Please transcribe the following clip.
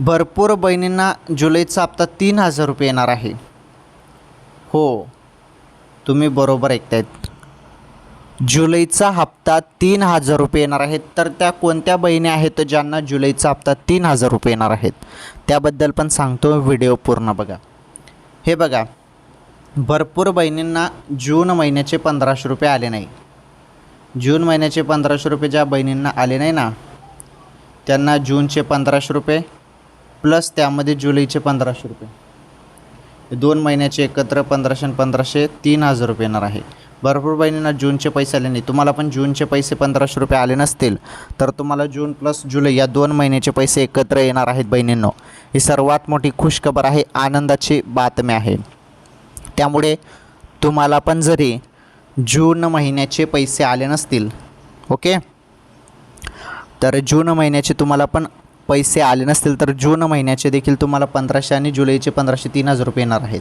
भरपूर बहिणींना जुलैचा हप्ता तीन हजार रुपये येणार आहे. हो तुम्ही बरोबर ऐकतायत. जुलैचा हप्ता तीन हजार रुपये येणार आहेत तर त्या कोणत्या बहिणी आहेत ज्यांना जुलैचा हप्ता तीन हजार रुपये येणार आहेत? त्याबद्दल पण सांगतो व्हिडिओ पूर्ण बघा. हे बघा भरपूर बहिणींना जून महिन्याचे पंधराशे रुपये आले नाही. जून महिन्याचे पंधराशे रुपये ज्या बहिणींना आले नाही ना त्यांना जूनचे पंधराशे रुपये प्लस त्यामध्ये जुलैचे पंधराशे रुपये. दोन महिन्याचे एकत्र पंधराशे आणि पंधराशे तीन हजार रुपये येणार आहे. भरपूर बहिणींना जूनचे पैसे आले नाही तुम्हाला पण जूनचे पैसे पंधराशे रुपये आले नसतील तर तुम्हाला जून प्लस जुलै या दोन महिन्याचे पैसे एकत्र येणार आहेत बहिणींनो. ही सर्वात मोठी खुशखबर आहे आनंदाची बातमी आहे. त्यामुळे तुम्हाला पण जरी जून महिन्याचे पैसे आले नसतील ओके? तर जून महिन्याचे तुम्हाला पण पैसे आले नसतील तर जून महिन्याचे देखील तुम्हाला पंधराशे आणि जुलैचे पंधराशे तीन हजार रुपये येणार आहेत.